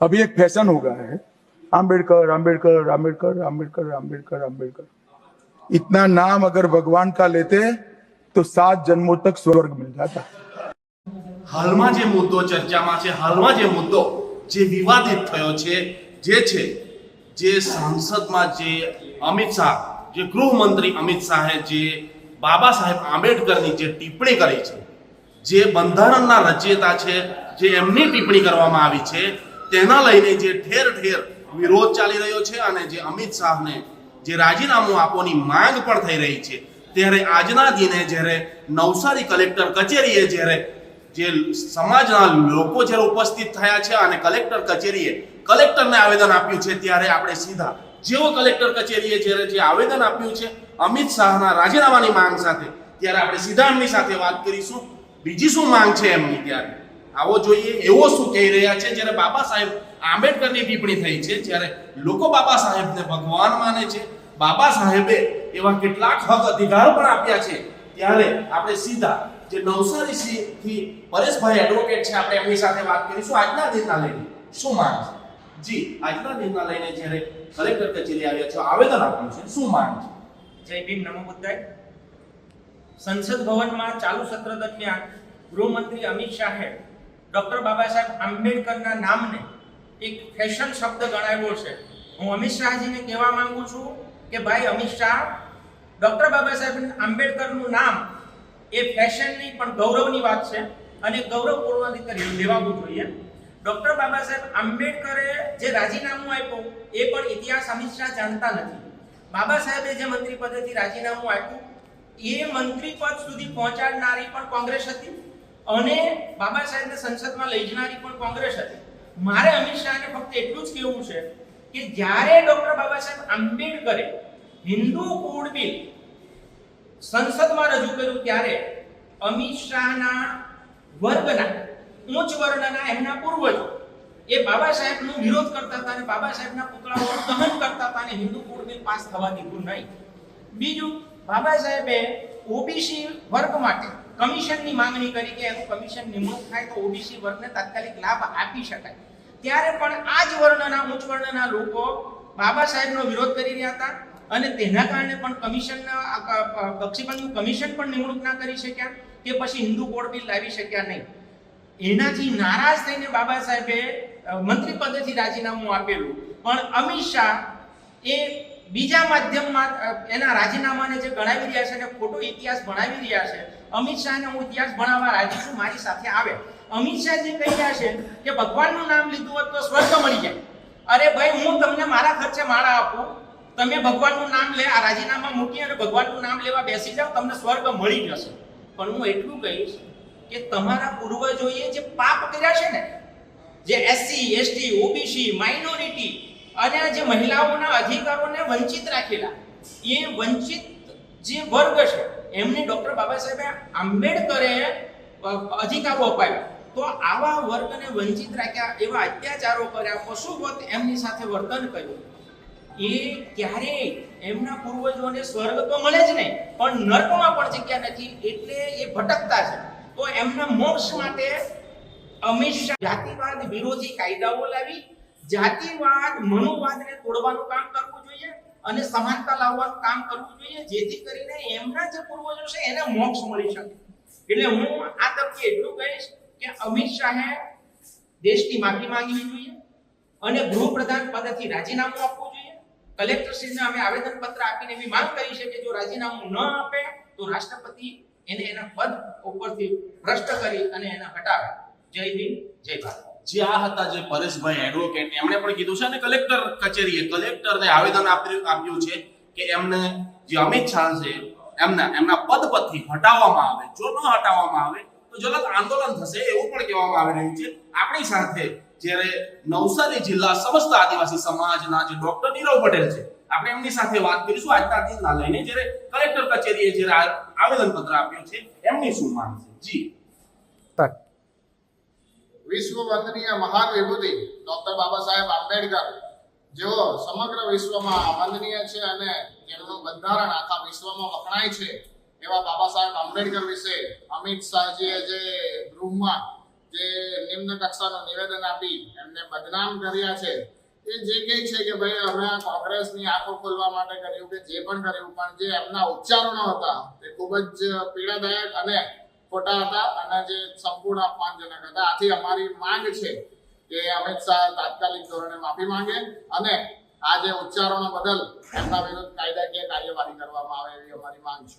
अभी एक फैशन हो गया है आम्बेडकर आम्बेडकर आम्बेडकर आम्बेडकर आम्बेडकर आम्बेडकर इतना नाम अगर भगवान का लेते तो सात जन्मों तक स्वर्ग मिल जाता હાલમાં જે મુદ્દો ચર્ચામાં છે હાલમાં જે મુદ્દો જે વિવાદિત થયો છે જે છે જે સંસદમાં જે અમિત શાહ જે ગૃહમંત્રી અમિત શાહે જે બાબા સાહેબ આંબેડકરની જે ટિપ્પણી કરી છે જે બંધારણના રચયિતા છે જે એમની ટિપ્પણી કરવામાં આવી છે તેના લઈને જે ઠેર ઠેર વિરોધ ચાલી રહ્યો છે અને જે અમિત શાહને જે રાજીનામું આપવાની માંગ પણ થઈ રહી છે. ત્યારે આજના દિને જ્યારે નવસારી કલેક્ટર કચેરીએ જ્યારે જે સમાજના લોકો જ્યારે ઉપસ્થિત થયા છે અને કલેક્ટર કચેરીએ કલેક્ટરને આવેદન આપ્યું છે, ત્યારે આપણે સીધા જેવો કલેક્ટર કચેરીએ જ્યારે જે આવેદન આપ્યું છે અમિત શાહના રાજીનામાની માંગ સાથે, ત્યારે આપણે સીધા એમની સાથે વાત કરીશું. બીજી શું માંગ છે એમની ત્યારે? આવો જોઈએ. એવો શું કહી રહ્યા છે? જ્યારે બાબા સાહેબ આંબેડકરની ટિપ્પણી થઈ છે, જ્યારે લોકો બાબા સાહેબને ભગવાન માને છે, બાબા સાહેબે એવા કેટલાક હક અધિકાર પણ આપ્યા છે. ત્યારે આપણે સીધા જે નવસારી થી પરેશભાઈ એડવોકેટ છે, આપણે એમની સાથે વાત કરીશું. આજના દિનના લઈને શું માંગ છે? જી, આજના દિનના લઈને જ્યારે કલેક્ટર કચેરી આવ્યા છે, આવેદન આપ્યું છે. શું માંગ છે? જય ભીમ નમો બુદ્ધાય. સંસદ ભવનમાં ચાલુ સત્ર દરમિયાન ગૃહમંત્રી અમિત શાહે ડોક્ટર બાબા સાહેબ આંબેડકરના નામને એક ફેશન શબ્દ ગણાવ્યો છે. હું અમિત શાહજીને કહેવા માંગુ છું કે ભાઈ અમિત શાહ, ડોક્ટર બાબા સાહેબ આંબેડકરનું નામ એ ફેશનની પણ ગૌરવની વાત છે અને ગૌરવપૂર્ણ રીતે લેવાવું જોઈએ. ડોક્ટર બાબા સાહેબ આંબેડકરે જે રાજીનામું આપ્યું એ પણ ઇતિહાસ અમિત શાહ જાણતા નથી. બાબા સાહેબે જે મંત્રી પદેથી રાજીનામું આપ્યું, એ મંત્રી પદ સુધી પહોંચાડનારી પણ કોંગ્રેસ હતી. અને બાબા સાહેબને સંસદમાં લઈ જનારી પણ કોંગ્રેસ હતી. મારે અમિત શાહને ફક્ત એટલું જ કહેવું છે કે જ્યારે doctor Baba Saheb આંબેડકરે Hindu code bill સંસદમાં રજૂ કર્યું ત્યારે અમિત શાહના વર્ગના, ઉચ્ચ વર્ણના એમના પૂર્વજો, એ બાબા સાહેબનો વિરોધ કરતા હતા અને બાબા સાહેબના પુતળાઓ દહન કરતા હતા અને હિન્દુ કોડ બિલ પાસ થવા દીધું નહીં. બીજું, બાબા સાહેબે ઓબીસી વર્ગ માટે કમિશનની માંગણી કરી કે એનું કમિશન નિમણૂક થાય તો ઓબીસી વર્ગને તાત્કાલિક લાભ આપી શકાય. ત્યારે પણ આ જ વર્ણના, ઉચ્ચ વર્ણના લોકો બાબા સાહેબનો વિરોધ કરી રહ્યા હતા અને તેના કારણે પણ કમિશનના બક્ષીબંધનું કમિશન પણ નિમણૂક ના કરી શક્યા કે પછી હિન્દુ કોડ બિલ લાવી શક્યા નહીં. એનાથી નારાજ થઈને બાબા સાહેબે મંત્રી પદેથી રાજીનામું આપેલું. પણ અમિત શાહ એ બીજા માધ્યમમાં એના રાજીનામાને જે ગણાવી રહ્યા છે અને ખોટો ઇતિહાસ ભણાવી રહ્યા છે, અમિત શાહને હું ઇતિહાસ ભણાવવા રાજી છું, મારી સાથે આવે. અમિત શાહ જે કહી રહ્યા છે કે ભગવાનનું નામ લીધું હોત તો સ્વર્ગ મળી જાય. અરે ભાઈ, હું તમને મારા ખર્ચે માળા આપું. તમે ભગવાનનું નામ લે, આ રાજીનામા મૂકી અને ભગવાનનું નામ લેવા બેસી જાઓ, તમને સ્વર્ગ મળી જશે. પણ હું એટલું કહીશ કે તમારા પૂર્વજોએ જે પાપ કર્યા છે ને, જે એસસી, એસટી, ઓબીસી, માઇનોરિટી અને જે મહિલાઓના અધિકારોને વંચિત રાખેલા, એ વંચિત જે વર્ગ છે, એમને ડોક્ટર બાબા સાહેબે આંબેડકરે અધિકારો અપાવ્યા. તો આવા વર્ગને વંચિત રાખ્યા એવા અત્યાચારો કર્યા, પશુવત એમની સાથે વર્તન કર્યું. એ ક્યારેય એમના પૂર્વજોને સ્વર્ગ તો મળે જ નહીં, પણ નર્કમાં પણ જગ્યા નથી, એટલે એ ભટકતા છે. તો એમના મોક્ષ માટે અમિત શાહ જાતિવાદ વિરોધી કાયદાઓ લાવી જાતિવાદ, મનોવાદને તોડવાનું કામ કરવું જોઈએ અને સમાનતા લાવવાનું કામ કરવું જોઈએ, જેથી કરીને એમના જે પૂર્વજો છે એને મોક્ષ મળી શકે. એટલે હું આ તબક્કે એટલું કહીશ કે અમિત શાહે દેશની માફી માંગવી જોઈએ અને ગૃહપ્રધાન પદથી રાજીનામું આપવું જોઈએ. કલેક્ટરશ્રીને અમે આવેદન પત્ર આપીને એવી માંગ કરી છે કે જો રાજીનામું ન આપે, તો રાષ્ટ્રપતિ એને એના પદ ઉપરથી ભ્રષ્ટ કરી અને એને હટાવે. જય હિન્દ, જય ભારત. જે આ હતા જે પરેશભાઈ એડવોકેટ એમણે પણ કીધું છે અને કલેક્ટર કચેરીએ કલેક્ટરને આવેદન આપ્યું છે કે એમને જે અમિત શાહ છે, એમના એમના પદ પરથી હટાવવામાં આવે. જો ન હટાવવામાં આવે, તો જલદ આંદોલન થશે એવું પણ કહેવામાં આવી રહ્યું છે. આપણી સાથે જ્યારે નવસારી જિલ્લા સમસ્ત આદિવાસી સમાજના જે ડોક્ટર નીરવ પટેલ છે, આપણે એમની સાથે વાત કરીશું. આજના દિનના લઈને જ્યારે કલેક્ટર કચેરીએ જ્યારે આવેદન પત્ર આપ્યું છે, એમની શું માંગ છે? જી. વિશ્વ વંદનીય મહાન વિભૂતિ ડોક્ટર બાબા સાહેબ આંબેડકર, જેઓ સમગ્ર વિશ્વમાં વંદનીય છે અને જેમનું બંધારણ આખા વિશ્વમાં વખણાય છે, એવા બાબા સાહેબ આંબેડકર વિશે અમિત શાહજીએ જે ગૃહમાં જે નિમ્ન કક્ષાનું નિવેદન આપી એમને બદનામ કર્યા છે, એ જે કહે છે કે ભાઈ અમે આ કોંગ્રેસની આંખો ખોલવા માટે કર્યું કે જે પણ કર્યું, પણ જે એમના ઉચ્ચારણો હતા, તે ખૂબ જ પીડાદાયક અને ખોટા હતા અને જે સંપૂર્ણ અપમાનજનક હતા. આથી અમારી માંગ છે કે અમિત શાહ તાત્કાલિક ધોરણે માફી માંગે અને આ જે ઉચ્ચારણો બદલ એમના વિરુદ્ધ કાયદાકીય કાર્યવાહી કરવામાં આવે એવી અમારી માંગ છે.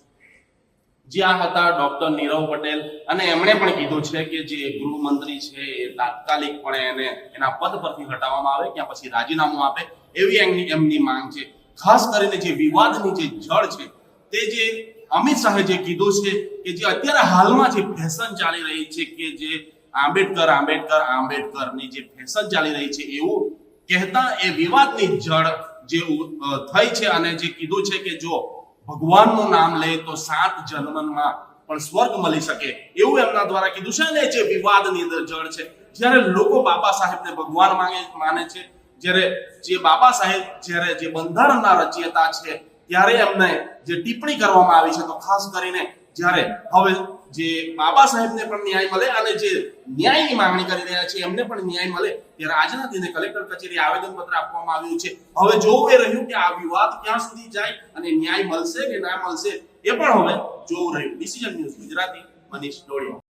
જે આ હતા ડોક્ટર નીરવ પટેલ અને એમણે પણ કીધું છે કે જે ગૃહમંત્રી છે એ તાત્કાલિકપણે એને એના પદ પરથી હટાવવામાં આવે ક્યાં પછી રાજીનામું આપે એવી એમની એમની માંગ છે. ખાસ કરીને જે વિવાદની જે જળ છે તે જે અમિત શાહે જે કીધું છે કે જે અત્યારે હાલમાં જે ફેશન ચાલી રહી છે કે જે આંબેડકર આંબેડકર, આંબેડકરની જે ફેશન ચાલી રહી છે એવું કહેતા એ વિવાદની જળ જે થઈ છે અને જે કીધું છે કે જો ભગવાનનું નામ લે તો સાત જન્મમાં પણ સ્વર્ગ મળી શકે એવું એમના દ્વારા કીધું છે અને જે વિવાદની અંદર જળ છે. જ્યારે લોકો બાબા સાહેબને ભગવાન માને છે, જ્યારે જે બાબા સાહેબ, જ્યારે જે બંધારણના રચયતા છે ત્યારે એમને જે ટિપ્પણી કરવામાં આવી છે, તો ખાસ કરીને જ્યારે હવે જે બાબા સાહેબને પણ ન્યાય મળે અને જે ન્યાયની માંગણી કરી રહ્યા છે એમને પણ ન્યાય મળે, ત્યારે આજના દિને કલેક્ટર કચેરી આવેદન પત્ર આપવામાં આવ્યું છે. હવે જોવું એ રહ્યું કે આ વિવાદ ક્યાં સુધી જાય અને ન્યાય મળશે કે ના મળશે, એ પણ હવે જોવું રહ્યું. Decision news Gujarati Manish Dodiya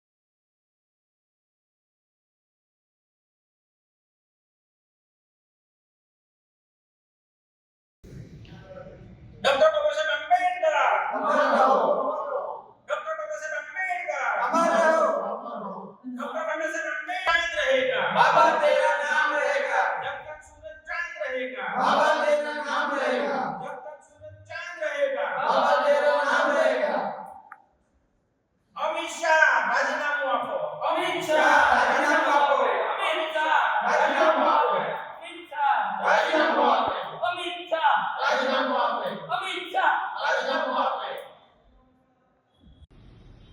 doctor Baba Saheb Ambedkar doctor Baba Saheb Ambedkar doctor Baba Saheb Ambedkar रहेगा बाबा तेरा